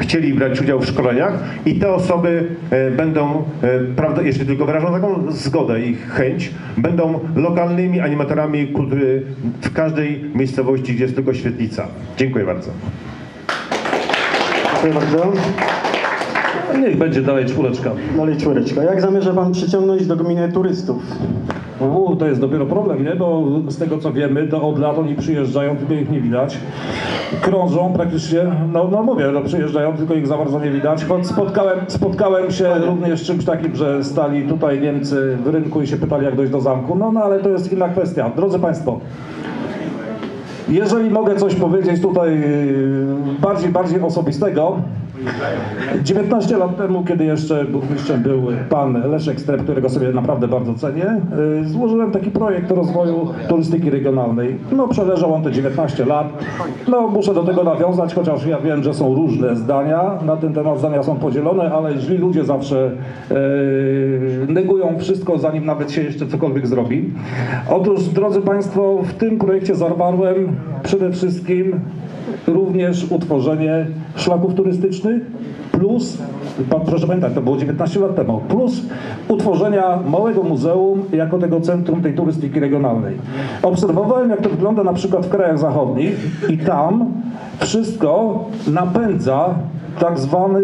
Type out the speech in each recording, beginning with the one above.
chcieli brać udział w szkoleniach i te osoby e, będą, e, jeśli tylko wyrażą taką zgodę i chęć, będą lokalnymi animatorami kultury w każdej miejscowości, gdzie jest tylko świetlica. Dziękuję bardzo. Dziękuję bardzo. Niech będzie dalej czwóreczka. Dalej czwóreczka. Jak zamierza Pan przyciągnąć do gminy turystów? U, to jest dopiero problem, nie? Bo z tego co wiemy, to od lat oni przyjeżdżają, tylko ich nie widać. Krążą praktycznie, no, no mówię, no przyjeżdżają, tylko ich za bardzo nie widać. Spotkałem, spotkałem się również z czymś takim, że stali tutaj Niemcy w rynku i się pytali jak dojść do zamku. No, no ale to jest inna kwestia. Drodzy Państwo, jeżeli mogę coś powiedzieć tutaj yy, bardziej, bardziej osobistego, 19 lat temu, kiedy jeszcze burmistrzem był pan Leszek Strep, którego sobie naprawdę bardzo cenię, yy, złożyłem taki projekt rozwoju turystyki regionalnej. No przeleżał on te 19 lat. No muszę do tego nawiązać, chociaż ja wiem, że są różne zdania na ten temat, zdania są podzielone, ale źli ludzie zawsze yy, negują wszystko, zanim nawet się jeszcze cokolwiek zrobi. Otóż, drodzy Państwo, w tym projekcie zawarłem przede wszystkim również utworzenie szlaków turystycznych plus, proszę pamiętać, to było 19 lat temu, plus utworzenia małego muzeum jako tego centrum tej turystyki regionalnej. Obserwowałem, jak to wygląda na przykład w krajach zachodnich i tam wszystko napędza tak zwany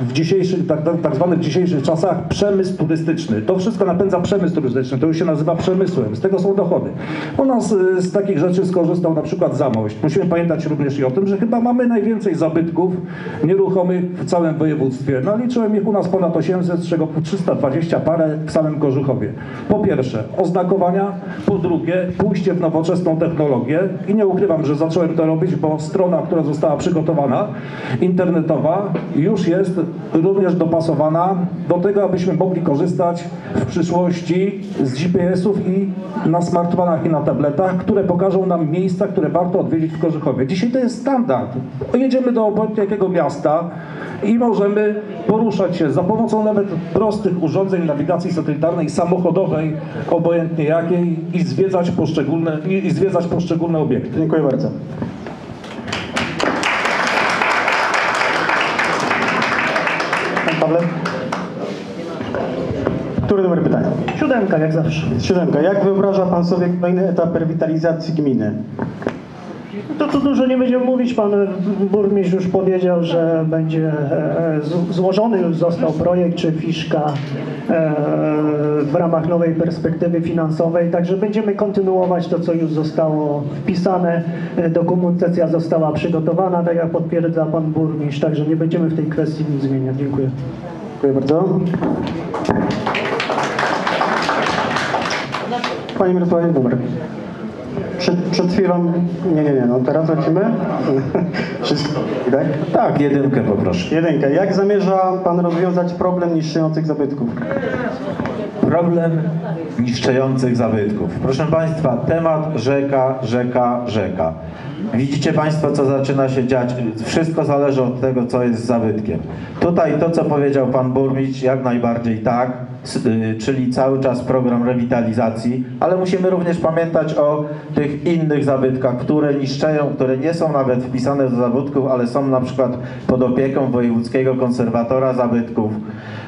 w dzisiejszych, tak, tak zwany w dzisiejszych czasach przemysł turystyczny. To wszystko napędza przemysł turystyczny, to już się nazywa przemysłem, z tego są dochody. U nas y, z takich rzeczy skorzystał na przykład Zamość. Musimy pamiętać również i o tym, że chyba mamy najwięcej zabytków nieruchomych w całym województwie. No liczyłem ich u nas ponad 800, z czego 320 parę w samym Korzuchowie. Po pierwsze oznakowania, po drugie pójście w nowoczesną technologię i nie ukrywam, że zacząłem to robić, bo strona, która została przygotowana, internetowa, już jest również dopasowana do tego, abyśmy mogli korzystać w przyszłości z GPS-ów i na smartfonach i na tabletach, które pokażą nam miejsca, które warto odwiedzić w Korzychowie. Dzisiaj to jest standard. Jedziemy do jakiego miasta i możemy poruszać się za pomocą nawet prostych urządzeń nawigacji satelitarnej, samochodowej, obojętnie jakiej i zwiedzać poszczególne, i zwiedzać poszczególne obiekty. Dziękuję bardzo. Pan Pawle? Który numer pytania? Siódemka, jak zawsze. Siódemka. Jak wyobraża Pan sobie kolejny etap rewitalizacji gminy? To tu dużo nie będziemy mówić. Pan burmistrz już powiedział, że będzie e, z- złożony już został projekt czy fiszka e, w ramach nowej perspektywy finansowej. Także będziemy kontynuować to, co już zostało wpisane. E, Dokumentacja została przygotowana, tak jak potwierdza pan burmistrz. Także nie będziemy w tej kwestii nic zmieniać. Dziękuję. Dziękuję bardzo. Panie Mirosławie, numer. Przed, przed chwilą... Nie, nie, nie, no teraz lecimy. Wszystko, tak? Tak, jedynkę poproszę. Jedynka. Jak zamierza Pan rozwiązać problem niszczących zabytków? Problem niszczących zabytków. Proszę Państwa, temat rzeka, rzeka, rzeka. Widzicie Państwo, co zaczyna się dziać. Wszystko zależy od tego, co jest zabytkiem. Tutaj to, co powiedział Pan Burmistrz, jak najbardziej tak, czyli cały czas program rewitalizacji, ale musimy również pamiętać o tych innych zabytkach, które niszczeją, które nie są nawet wpisane do zabytków, ale są na przykład pod opieką Wojewódzkiego Konserwatora Zabytków.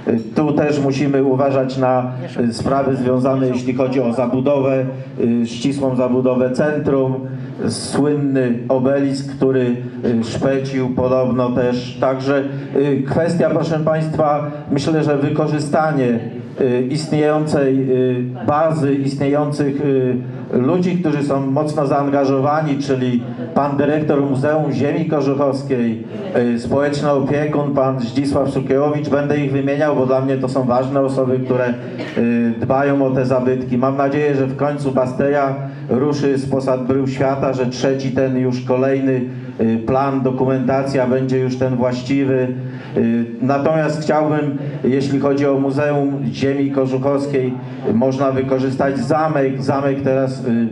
Y, Tu też musimy uważać na y, sprawy związane, jeśli chodzi o zabudowę, y, ścisłą zabudowę centrum, słynny obelisk, który y, szpecił podobno też. Także y, kwestia, proszę Państwa, myślę, że wykorzystanie y, istniejącej y, bazy, istniejących y, ludzi, którzy są mocno zaangażowani, czyli pan dyrektor Muzeum Ziemi Korzuchowskiej, y, społeczny opiekun, pan Zdzisław Sukiewicz, będę ich wymieniał, bo dla mnie to są ważne osoby, które y, dbają o te zabytki. Mam nadzieję, że w końcu Basteja ruszy z posad brył świata, że trzeci ten już kolejny y, plan, dokumentacja będzie już ten właściwy. Y, Natomiast chciałbym, jeśli chodzi o Muzeum Ziemi Korzuchowskiej, y, można wykorzystać zamek. Zamek teraz y,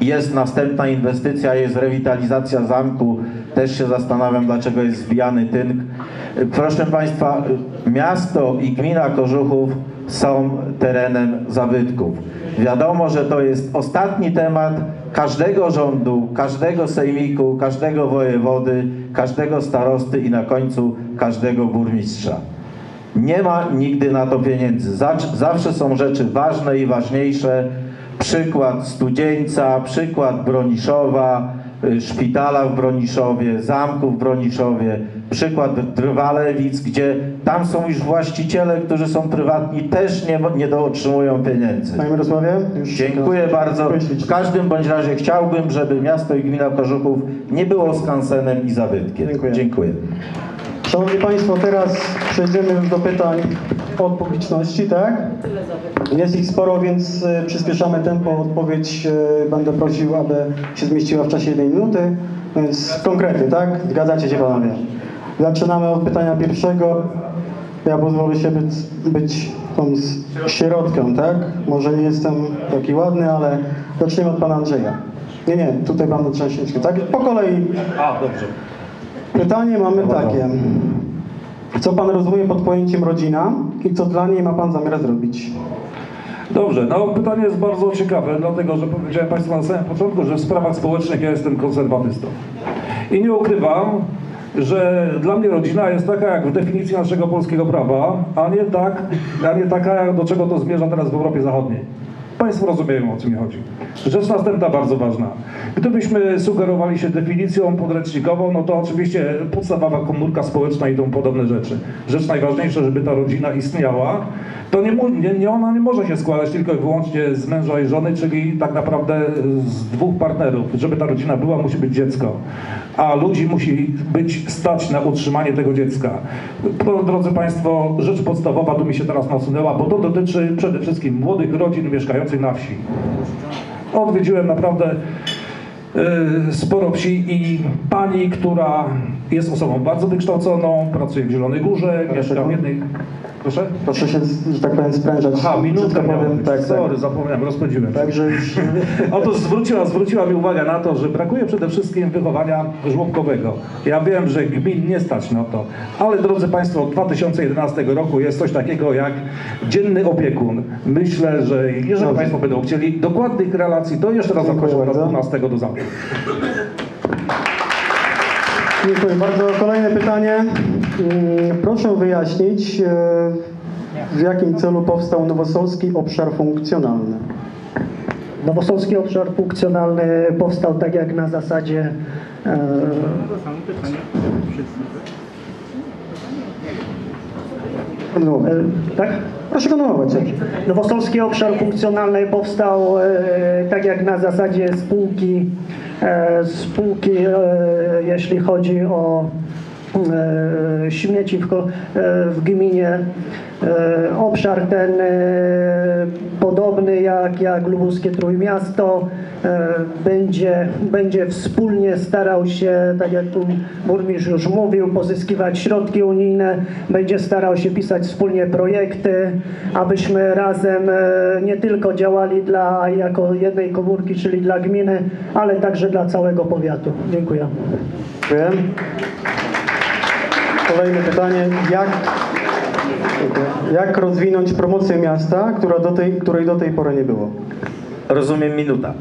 jest następna inwestycja, jest rewitalizacja zamku. Też się zastanawiam, dlaczego jest zbijany tynk. Y, Proszę Państwa, y, miasto i gmina Kożuchów są terenem zabytków. Wiadomo, że to jest ostatni temat każdego rządu, każdego sejmiku, każdego wojewody, każdego starosty i na końcu każdego burmistrza. Nie ma nigdy na to pieniędzy. Zawsze są rzeczy ważne i ważniejsze. Przykład Studzieńca, przykład Broniszowa, y, szpitala w Broniszowie, zamku w Broniszowie, przykład Drwalewic, gdzie tam są już właściciele, którzy są prywatni, też nie, nie dotrzymują pieniędzy. Panie Mirosławie? Już Dziękuję bardzo. W każdym bądź razie chciałbym, żeby miasto i gmina Kożuchów nie było skansenem i zabytkiem. Dziękuję. Dziękuję. Szanowni Państwo, teraz przejdziemy już do pytań od publiczności, tak? Jest ich sporo, więc y, przyspieszamy tempo. Odpowiedź y, będę prosił, aby się zmieściła w czasie jednej minuty. Więc konkrety, tak? Zgadzacie się Panowie? Zaczynamy od pytania pierwszego. Ja pozwolę się być, być tą środką, tak? Może nie jestem taki ładny, ale zaczniemy od Pana Andrzeja. Nie, nie, tutaj Pan Trzęsiński, tak? Po kolei A, dobrze. Pytanie mamy takie. Co Pan rozumie pod pojęciem rodzina i co dla niej ma Pan zamiar zrobić? Dobrze, no pytanie jest bardzo ciekawe, dlatego że powiedziałem Państwu na samym początku, że w sprawach społecznych ja jestem konserwatystą. I nie ukrywam, że dla mnie rodzina jest taka jak w definicji naszego polskiego prawa, a nie, tak, a nie taka, do czego to zmierza teraz w Europie Zachodniej. Państwo rozumieją, o co mi chodzi. Rzecz następna bardzo ważna. Gdybyśmy sugerowali się definicją podręcznikową, no to oczywiście podstawowa komórka społeczna i tą podobne rzeczy. Rzecz najważniejsza, żeby ta rodzina istniała, to nie, nie, ona nie może się składać tylko i wyłącznie z męża i żony, czyli tak naprawdę z dwóch partnerów. Żeby ta rodzina była, musi być dziecko. A ludzi musi być stać na utrzymanie tego dziecka. Drodzy Państwo, rzecz podstawowa tu mi się teraz nasunęła, bo to dotyczy przede wszystkim młodych rodzin mieszkających na wsi. Odwiedziłem naprawdę y, sporo wsi i pani, która jest osobą bardzo wykształconą, pracuje w Zielonej Górze, mieszka w jednej... Proszę? Proszę się, że tak powiem, sprężać. Aha, Brzydko miała powiem, być. tak, Sorry, tak. zapomniałem, rozpędziłem. Także już... Otóż zwróciła, zwróciła mi uwagę na to, że brakuje przede wszystkim wychowania żłobkowego. Ja wiem, że gmin nie stać na to, ale drodzy Państwo, od 2011 roku jest coś takiego jak dzienny opiekun. Myślę, że jeżeli Dobrze. Państwo będą chcieli dokładnych relacji, to jeszcze raz zapraszam na bardzo. 12 do zamku. Dziękuję bardzo. Kolejne pytanie. Mm, Proszę wyjaśnić, e, w jakim celu powstał Nowosolski Obszar Funkcjonalny? Nowosolski obszar funkcjonalny powstał tak jak na zasadzie e, e, tak? Proszę kontynuować. Nowosolski obszar funkcjonalny powstał e, tak jak na zasadzie spółki, spółki e, jeśli chodzi o e, śmieci w, ko- e, w gminie. E, obszar ten e, podobny jak, jak lubuskie Trójmiasto e, będzie, będzie wspólnie starał się, tak jak tu burmistrz już mówił, pozyskiwać środki unijne, będzie starał się pisać wspólnie projekty, abyśmy razem e, nie tylko działali dla jako jednej komórki, czyli dla gminy, ale także dla całego powiatu. Dziękuję. Dziękuję. Kolejne pytanie. Jak, jak rozwinąć promocję miasta, która do tej, której do tej pory nie było? Rozumiem minuta.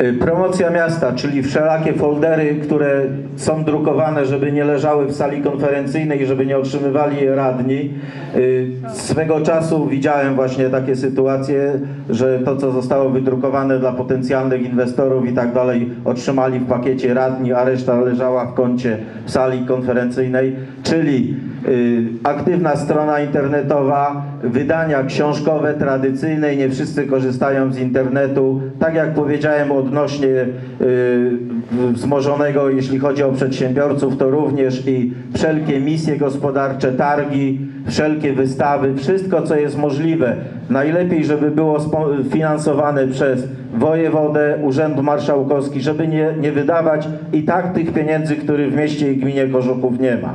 Y, Promocja miasta, czyli wszelakie foldery, które są drukowane, żeby nie leżały w sali konferencyjnej, żeby nie otrzymywali radni. Y, Swego czasu widziałem właśnie takie sytuacje, że to, co zostało wydrukowane dla potencjalnych inwestorów i tak dalej, otrzymali w pakiecie radni, a reszta leżała w kącie sali konferencyjnej, czyli aktywna strona internetowa, wydania książkowe, tradycyjne i nie wszyscy korzystają z internetu. Tak jak powiedziałem odnośnie y, wzmożonego, jeśli chodzi o przedsiębiorców, to również i wszelkie misje gospodarcze, targi, wszelkie wystawy, wszystko co jest możliwe. Najlepiej, żeby było finansowane przez wojewodę, Urząd Marszałkowski, żeby nie, nie wydawać i tak tych pieniędzy, których w mieście i gminie Kożuchów nie ma.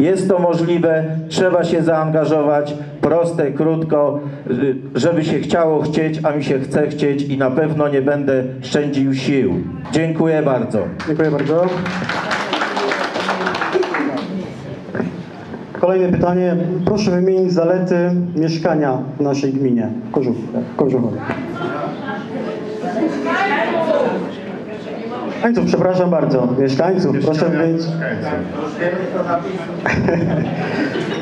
Jest to możliwe, trzeba się zaangażować, proste, krótko, y, żeby się chciało chcieć, a mi się chce chcieć i na pewno nie będę szczędził sił. Dziękuję bardzo. Dziękuję bardzo. Kolejne pytanie. Proszę wymienić zalety mieszkania w naszej gminie Kożuch, Kożuchowie. Mieszkańców, przepraszam bardzo. Mieszkańców, proszę być.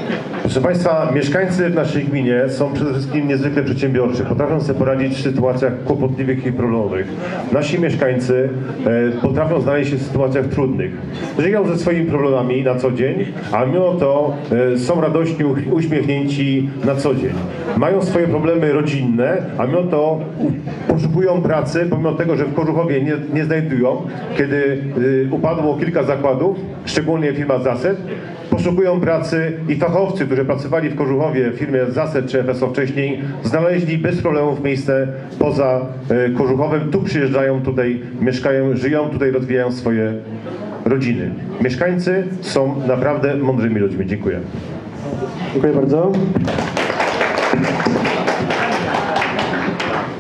Proszę Państwa, mieszkańcy w naszej gminie są przede wszystkim niezwykle przedsiębiorczy. Potrafią sobie poradzić w sytuacjach kłopotliwych i problemowych. Nasi mieszkańcy e, potrafią znaleźć się w sytuacjach trudnych. Żyją ze swoimi problemami na co dzień, a mimo to e, są radośni, uśmiechnięci na co dzień. Mają swoje problemy rodzinne, a mimo to poszukują pracy, pomimo tego, że w Kożuchowie nie, nie znajdują, kiedy e, upadło kilka zakładów, szczególnie firma Zaset, poszukują pracy i fachowcy, którzy pracowali w Kożuchowie w firmie Zaset czy FSO wcześniej, znaleźli bez problemów miejsce poza e, Kożuchowem. Tu przyjeżdżają, tutaj mieszkają, żyją, tutaj rozwijają swoje rodziny. Mieszkańcy są naprawdę mądrymi ludźmi. Dziękuję. Dziękuję bardzo.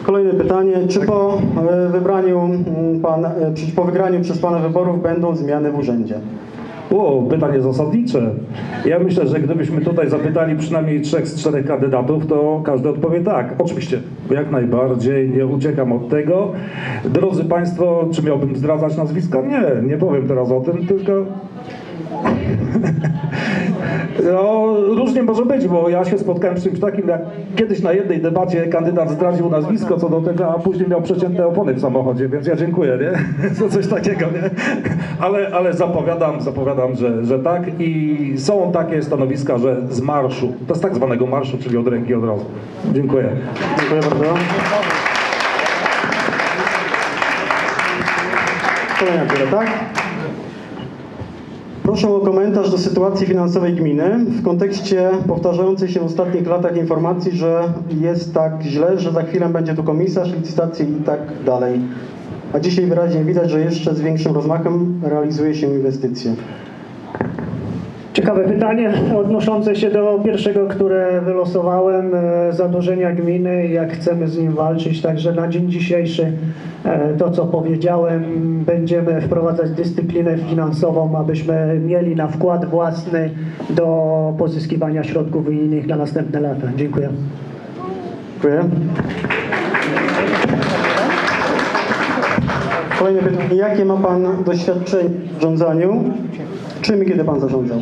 Kolejne pytanie. Czy po e, wybraniu pan, e, po wygraniu przez pana wyborów będą zmiany w urzędzie? O, pytanie zasadnicze. Ja myślę, że gdybyśmy tutaj zapytali przynajmniej trzech z czterech kandydatów, to każdy odpowie tak. Oczywiście, jak najbardziej, nie uciekam od tego. Drodzy Państwo, czy miałbym zdradzać nazwiska? Nie, nie powiem teraz o tym, tylko no, różnie może być, bo ja się spotkałem z czymś takim, jak kiedyś na jednej debacie kandydat zdradził nazwisko co do tego, a później miał przecięte opony w samochodzie, więc ja dziękuję, nie? Za coś takiego, nie? Ale, ale zapowiadam, zapowiadam, że, że tak i są takie stanowiska, że z marszu, to z tak zwanego marszu, czyli od ręki od razu. Dziękuję. Dziękuję bardzo. Kolejna tak? Proszę o komentarz do sytuacji finansowej gminy w kontekście powtarzającej się w ostatnich latach informacji, że jest tak źle, że za chwilę będzie tu komisarz, licytacje i tak dalej. A dzisiaj wyraźnie widać, że jeszcze z większym rozmachem realizuje się inwestycje. Ciekawe pytanie odnoszące się do pierwszego, które wylosowałem, e, zadłużenia gminy, jak chcemy z nim walczyć. Także na dzień dzisiejszy e, to, co powiedziałem, będziemy wprowadzać dyscyplinę finansową, abyśmy mieli na wkład własny do pozyskiwania środków unijnych na następne lata. Dziękuję. Dziękuję. Kolejne pytanie. Jakie ma Pan doświadczenie w zarządzaniu? Czym kiedy Pan zarządzał?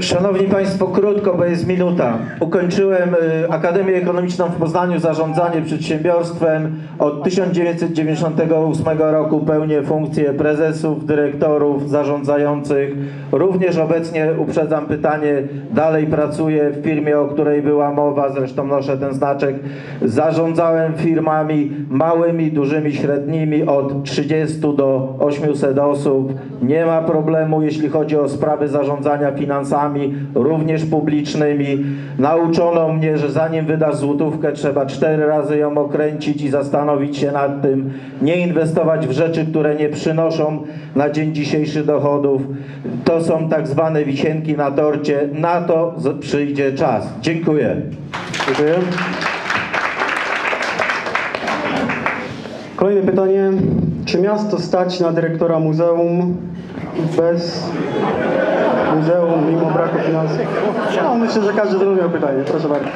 Szanowni Państwo, krótko, bo jest minuta. Ukończyłem y, Akademię Ekonomiczną w Poznaniu, zarządzanie przedsiębiorstwem. Od 1998 roku pełnię funkcję prezesów, dyrektorów, zarządzających. Również obecnie, uprzedzam pytanie, dalej pracuję w firmie, o której była mowa, zresztą noszę ten znaczek. Zarządzałem firmami małymi, dużymi, średnimi od 30 do 800 osób. Nie ma problemu, jeśli chodzi o sprawy zarządzania finansami, również publicznymi. Nauczono mnie, że zanim wydasz złotówkę, trzeba cztery razy ją okręcić i zastanowić się nad tym, nie inwestować w rzeczy, które nie przynoszą na dzień dzisiejszy dochodów. To są tak zwane wisienki na torcie. Na to przyjdzie czas. Dziękuję. Dziękuję. Kolejne pytanie. Czy miasto stać na dyrektora muzeum bez muzeum, mimo braku finansów? No, myślę, że każdy zrozumiał pytanie. Proszę bardzo.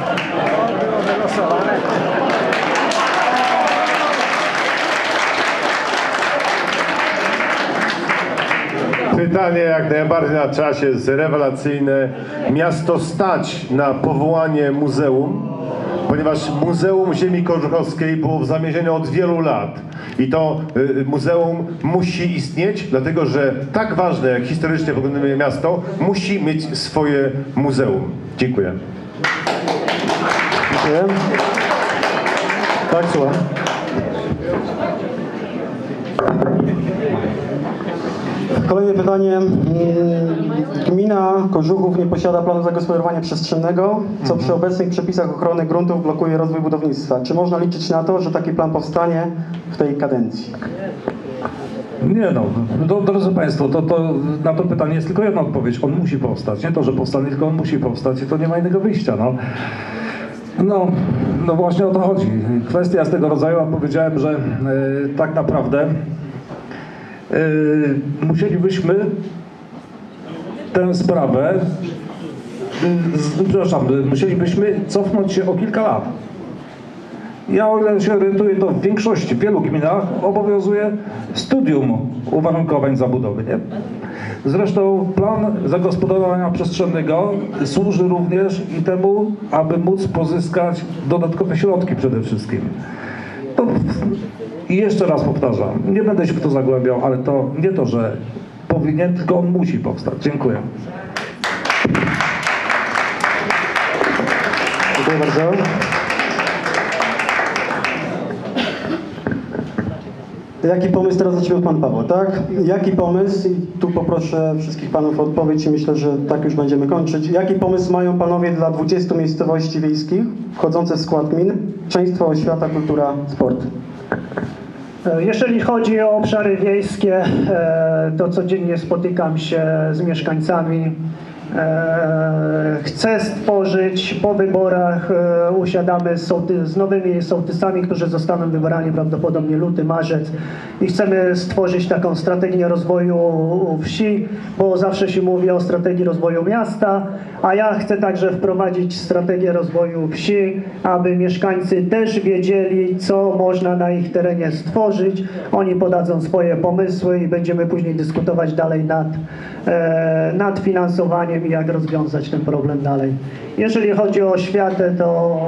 Pytanie jak najbardziej na czasie, jest rewelacyjne. Miasto stać na powołanie muzeum, ponieważ Muzeum Ziemi Kożuchowskiej było w zamierzeniu od wielu lat. I to y, muzeum musi istnieć, dlatego że tak ważne jak historycznie wyglądane miasto musi mieć swoje muzeum. Dziękuję. Dziękuję. Tak, słucham. Kolejne pytanie. Mm, Gmina Kożuchów nie posiada planu zagospodarowania przestrzennego, co przy obecnych przepisach ochrony gruntów blokuje rozwój budownictwa. Czy można liczyć na to, że taki plan powstanie w tej kadencji? Nie no, do, drodzy Państwo, to, to na to pytanie jest tylko jedna odpowiedź. On musi powstać. Nie to, że powstanie, tylko on musi powstać i to nie ma innego wyjścia. No. No, no właśnie o to chodzi. Kwestia jest tego rodzaju, a powiedziałem, że e, tak naprawdę musielibyśmy tę sprawę, z, przepraszam, e, musielibyśmy cofnąć się o kilka lat. Ja o ile się orientuję, to w większości, w wielu gminach obowiązuje studium uwarunkowań zabudowy. Nie? Zresztą plan zagospodarowania przestrzennego służy również i temu, aby móc pozyskać dodatkowe środki przede wszystkim. To, I jeszcze raz powtarzam, nie będę się w to zagłębiał, ale to nie to, że powinien, tylko on musi powstać. Dziękuję. Dziękuję bardzo. Jaki pomysł, teraz zaczniemy Pan Paweł, tak? Jaki pomysł, i tu poproszę wszystkich Panów o odpowiedź i myślę, że tak już będziemy kończyć. Jaki pomysł mają Panowie dla 20 miejscowości wiejskich wchodzących w skład gmin? Częństwo, oświata, kultura, sport. E, Jeżeli chodzi o obszary wiejskie, e, to codziennie spotykam się z mieszkańcami. E, Chcę stworzyć po wyborach, e, usiadamy z, sołty, z nowymi sołtysami, którzy zostaną wybrani prawdopodobnie luty, marzec i chcemy stworzyć taką strategię rozwoju wsi, bo zawsze się mówi o strategii rozwoju miasta, a ja chcę także wprowadzić strategię rozwoju wsi, aby mieszkańcy też wiedzieli, co można na ich terenie stworzyć. Oni podadzą swoje pomysły i będziemy później dyskutować dalej nad, e, nad finansowaniem jak rozwiązać ten problem dalej. Jeżeli chodzi o oświatę, to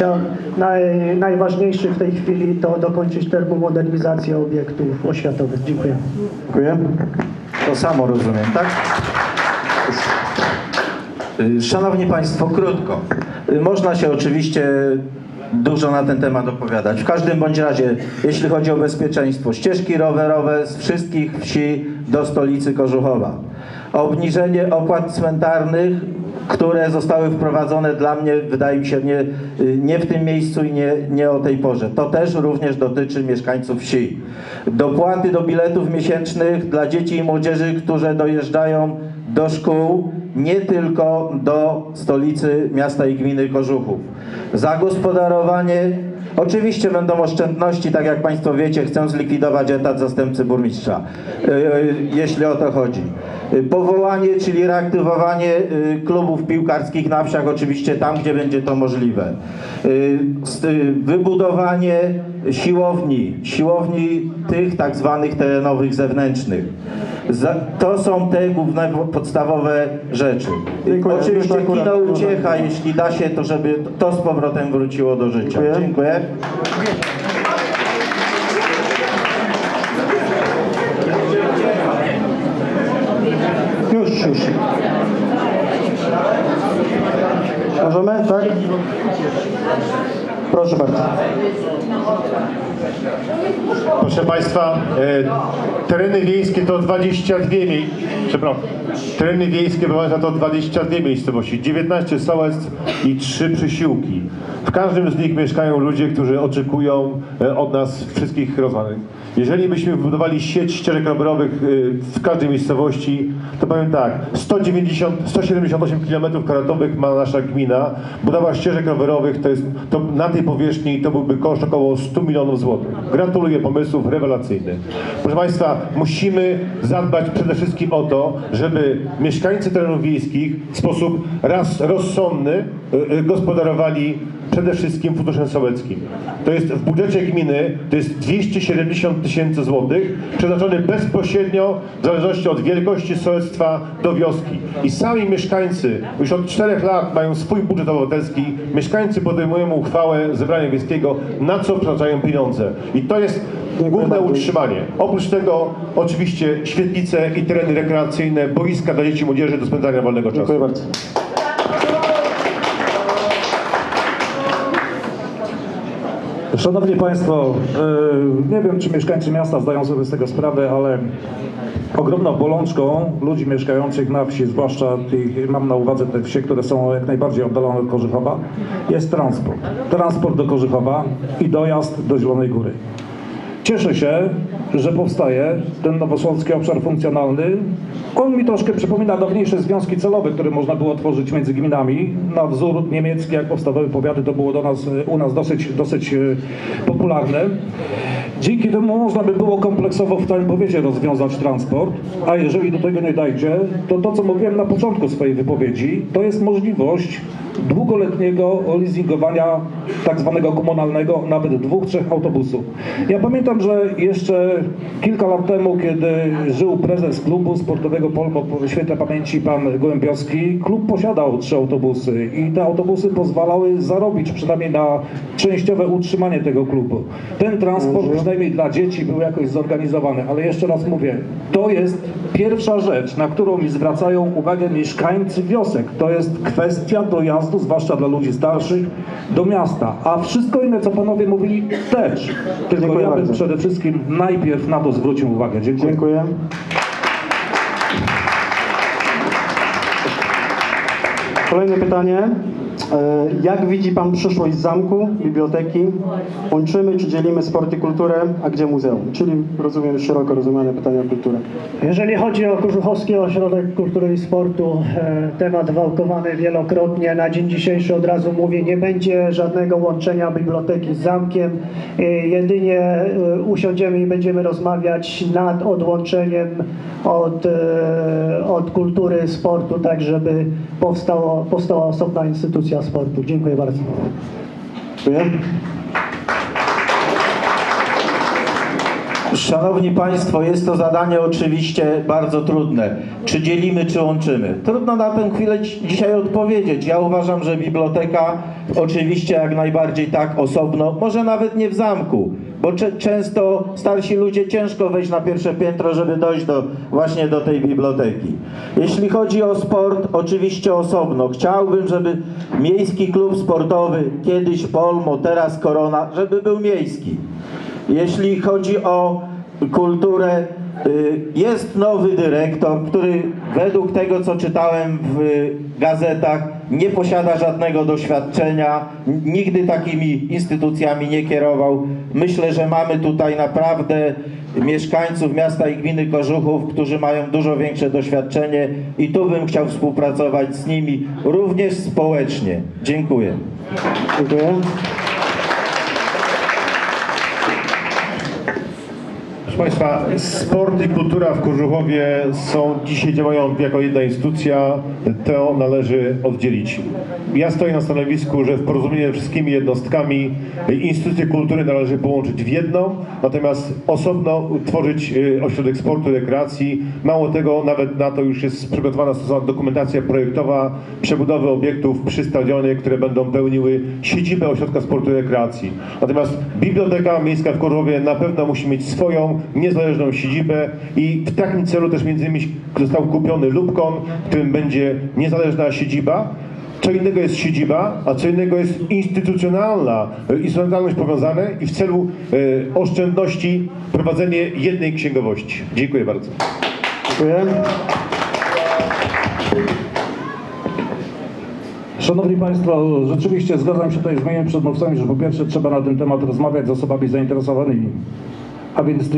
e, naj, najważniejszy w tej chwili to dokończyć termomodernizację obiektów oświatowych. Dziękuję. Dziękuję. To samo rozumiem, tak? Y, Szanowni Państwo, krótko. Y, Można się oczywiście dużo na ten temat opowiadać. W każdym bądź razie, jeśli chodzi o bezpieczeństwo, ścieżki rowerowe z wszystkich wsi do stolicy Kożuchowa. Obniżenie opłat cmentarnych, które zostały wprowadzone dla mnie, wydaje mi się, nie, nie w tym miejscu i nie, nie o tej porze. To też również dotyczy mieszkańców wsi. Dopłaty do biletów miesięcznych dla dzieci i młodzieży, którzy dojeżdżają do szkół, nie tylko do stolicy miasta i gminy Kożuchów. Zagospodarowanie, oczywiście będą oszczędności, tak jak Państwo wiecie, chcę zlikwidować etat zastępcy burmistrza, y, y, jeśli o to chodzi. Y, Powołanie, czyli reaktywowanie y, klubów piłkarskich na wsiach, oczywiście tam, gdzie będzie to możliwe. Y, Wybudowanie siłowni, siłowni tych tak zwanych terenowych zewnętrznych. To są te główne, podstawowe rzeczy. Dziękuję. Oczywiście kino uciecha, jeśli da się, to żeby to z powrotem wróciło do życia. Dziękuję. Dziękuję. Już, już. Możemy, tak? Proszę bardzo. Proszę Państwa, e, tereny wiejskie to 22 mie- przepraszam, tereny wiejskie to 22 miejscowości, 19 sołectw i 3 przysiłki. W każdym z nich mieszkają ludzie, którzy oczekują e, od nas wszystkich rozwiązań. Jeżeli byśmy wybudowali sieć ścieżek rowerowych e, w każdej miejscowości, to powiem tak, 190, 178 km kwadratowych ma nasza gmina. Budowa ścieżek rowerowych to jest, to na tej powierzchni to byłby koszt około 100 milionów złotych. Gratuluję pomysłów, rewelacyjny. Proszę Państwa, musimy zadbać przede wszystkim o to, żeby mieszkańcy terenów wiejskich w sposób raz rozsądny y, y, gospodarowali przede wszystkim funduszem sołeckim. To jest w budżecie gminy, to jest 270 tysięcy złotych, przeznaczony bezpośrednio w zależności od wielkości sołectwa do wioski. I sami mieszkańcy już od czterech lat mają swój budżet obywatelski, mieszkańcy podejmują uchwałę zebrania wiejskiego, na co przeznaczają pieniądze. I to jest główne utrzymanie. Oprócz tego oczywiście świetlice i tereny rekreacyjne, boiska dla dzieci i młodzieży do spędzania wolnego czasu. Dziękuję bardzo. Szanowni Państwo, e, nie wiem czy mieszkańcy miasta zdają sobie z tego sprawę, ale ogromną bolączką ludzi mieszkających na wsi, zwłaszcza tych, mam na uwadze te wsie, które są jak najbardziej oddalone od Korzychowa, jest transport. Transport do Korzychowa i dojazd do Zielonej Góry. Cieszę się, że powstaje ten Nowośląski Obszar Funkcjonalny. On mi troszkę przypomina dawniejsze związki celowe, które można było tworzyć między gminami. Na wzór niemiecki, jak powstawały powiaty, to było do nas, u nas dosyć, dosyć e, popularne. Dzięki temu można by było kompleksowo w całym powiecie rozwiązać transport, a jeżeli do tego nie dojdzie, to to, co mówiłem na początku swojej wypowiedzi, to jest możliwość długoletniego leasingowania tak zwanego komunalnego, nawet dwóch, trzech autobusów. Ja pamiętam, że jeszcze kilka lat temu, kiedy żył prezes klubu sportowego Polmo świętej pamięci pan Gołębiowski, klub posiadał trzy autobusy i te autobusy pozwalały zarobić przynajmniej na częściowe utrzymanie tego klubu. Ten transport przynajmniej dla dzieci był jakoś zorganizowany, ale jeszcze raz mówię, to jest pierwsza rzecz, na którą mi zwracają uwagę mieszkańcy wiosek. To jest kwestia dojazdu, zwłaszcza dla ludzi starszych, do miasta. A wszystko inne, co panowie mówili, też. Tylko Dziękuję ja bym bardzo. przede wszystkim najpierw na to zwrócił uwagę. Dziękuję. Dziękuję. Kolejne pytanie. E, Jak widzi Pan przyszłość zamku, biblioteki? Łączymy czy dzielimy sport i kulturę, a gdzie muzeum? Czyli rozumiem szeroko rozumiane pytanie o kulturę. Jeżeli chodzi o Kożuchowski Ośrodek Kultury i Sportu, e, temat wałkowany wielokrotnie. Na dzień dzisiejszy od razu mówię, nie będzie żadnego łączenia biblioteki z zamkiem. E, Jedynie usiądziemy i będziemy rozmawiać nad odłączeniem od, od kultury, sportu, tak żeby powstało, powstała osobna instytucja sportu. Dziękuję bardzo. Dziękuję. Szanowni Państwo, jest to zadanie oczywiście bardzo trudne. Czy dzielimy, czy łączymy? Trudno na tę chwilę dzi- dzisiaj odpowiedzieć. Ja uważam, że biblioteka oczywiście jak najbardziej tak osobno, może nawet nie w zamku, bo często starsi ludzie ciężko wejść na pierwsze piętro, żeby dojść do, właśnie do tej biblioteki. Jeśli chodzi o sport, oczywiście osobno. Chciałbym, żeby miejski klub sportowy, kiedyś Polmo, teraz Korona, żeby był miejski. Jeśli chodzi o kulturę, jest nowy dyrektor, który według tego, co czytałem w gazetach, nie posiada żadnego doświadczenia, nigdy takimi instytucjami nie kierował. Myślę, że mamy tutaj naprawdę mieszkańców miasta i gminy Kożuchów, którzy mają dużo większe doświadczenie i tu bym chciał współpracować z nimi, również społecznie. Dziękuję. Dziękuję. Państwa, sport i kultura w Kożuchowie są dzisiaj działają jako jedna instytucja, to należy oddzielić. Ja stoję na stanowisku, że w porozumieniu ze wszystkimi jednostkami instytucje kultury należy połączyć w jedną, natomiast osobno tworzyć y, ośrodek sportu, rekreacji. Mało tego, nawet na to już jest przygotowana stosowna dokumentacja projektowa przebudowy obiektów przy stadionie, które będą pełniły siedzibę ośrodka sportu i rekreacji. Natomiast Biblioteka Miejska w Korzowie na pewno musi mieć swoją niezależną siedzibę i w takim celu też między innymi został kupiony Lubkon, w którym będzie niezależna siedziba. Co innego jest siedziba, a co innego jest instytucjonalna, e, instytucjonalność powiązane i w celu e, oszczędności prowadzenie jednej księgowości. Dziękuję bardzo. Dziękuję. Szanowni Państwo, rzeczywiście zgadzam się tutaj z moimi przedmówcami, że po pierwsze trzeba na ten temat rozmawiać z osobami zainteresowanymi, a więc